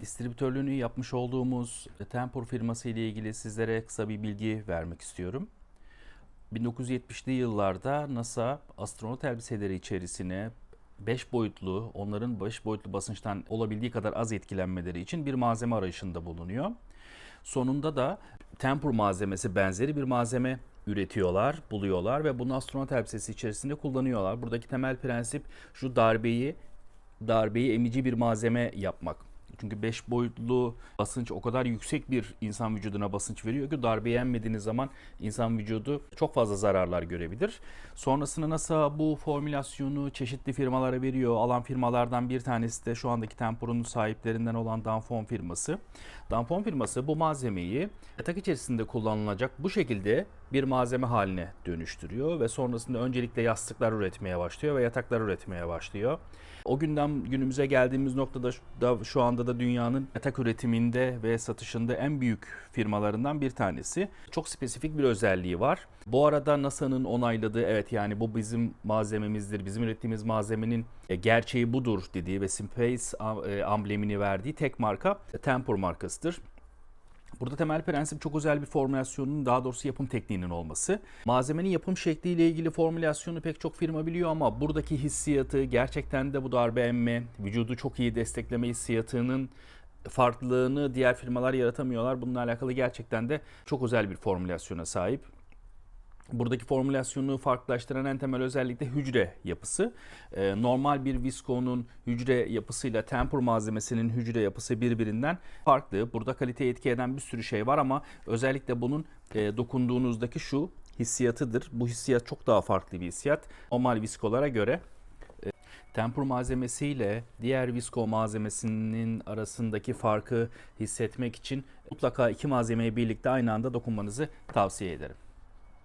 Distribütörlüğünü yapmış olduğumuz Tempur firması ile ilgili sizlere kısa bir bilgi vermek istiyorum. 1970'li yıllarda NASA astronot elbiseleri içerisine 5 boyutlu, onların 5 boyutlu basınçtan olabildiği kadar az etkilenmeleri için bir malzeme arayışında bulunuyor. Sonunda da Tempur malzemesi benzeri bir malzeme üretiyorlar, buluyorlar ve bunu astronot elbisesi içerisinde kullanıyorlar. Buradaki temel prensip şu darbeyi darbeyi emici bir malzeme yapmak. Çünkü 5 boyutlu basınç o kadar yüksek bir insan vücuduna basınç veriyor ki darbe yenmediğiniz zaman insan vücudu çok fazla zararlar görebilir. Sonrasında NASA bu formülasyonu çeşitli firmalara veriyor. Alan firmalardan bir tanesi de şu andaki Tempur'un sahiplerinden olan Danfoss firması. Danfoss firması bu malzemeyi yatak içerisinde kullanılacak bu şekilde bir malzeme haline dönüştürüyor ve sonrasında öncelikle yastıklar üretmeye başlıyor ve yataklar üretmeye başlıyor. O günden günümüze geldiğimiz noktada şu- da şu anda da dünyanın yatak üretiminde ve satışında en büyük firmalarından bir tanesi. Çok spesifik bir özelliği var. Bu arada NASA'nın onayladığı evet yani bu bizim malzememizdir, bizim ürettiğimiz malzemenin e, gerçeği budur dediği ve Space e, amblemini verdiği tek marka Tempur markasıdır. Burada temel prensip çok özel bir formülasyonun daha doğrusu yapım tekniğinin olması. Malzemenin yapım şekliyle ilgili formülasyonu pek çok firma biliyor ama buradaki hissiyatı gerçekten de bu darbe emme, vücudu çok iyi destekleme hissiyatının farklılığını diğer firmalar yaratamıyorlar. Bununla alakalı gerçekten de çok özel bir formülasyona sahip. Buradaki formülasyonu farklılaştıran en temel özellik de hücre yapısı. Ee, normal bir viskonun hücre yapısıyla tempur malzemesinin hücre yapısı birbirinden farklı. Burada kaliteyi etki eden bir sürü şey var ama özellikle bunun e, dokunduğunuzdaki şu hissiyatıdır. Bu hissiyat çok daha farklı bir hissiyat. Normal viskolara göre e, Tempur malzemesiyle diğer visko malzemesinin arasındaki farkı hissetmek için mutlaka iki malzemeyi birlikte aynı anda dokunmanızı tavsiye ederim.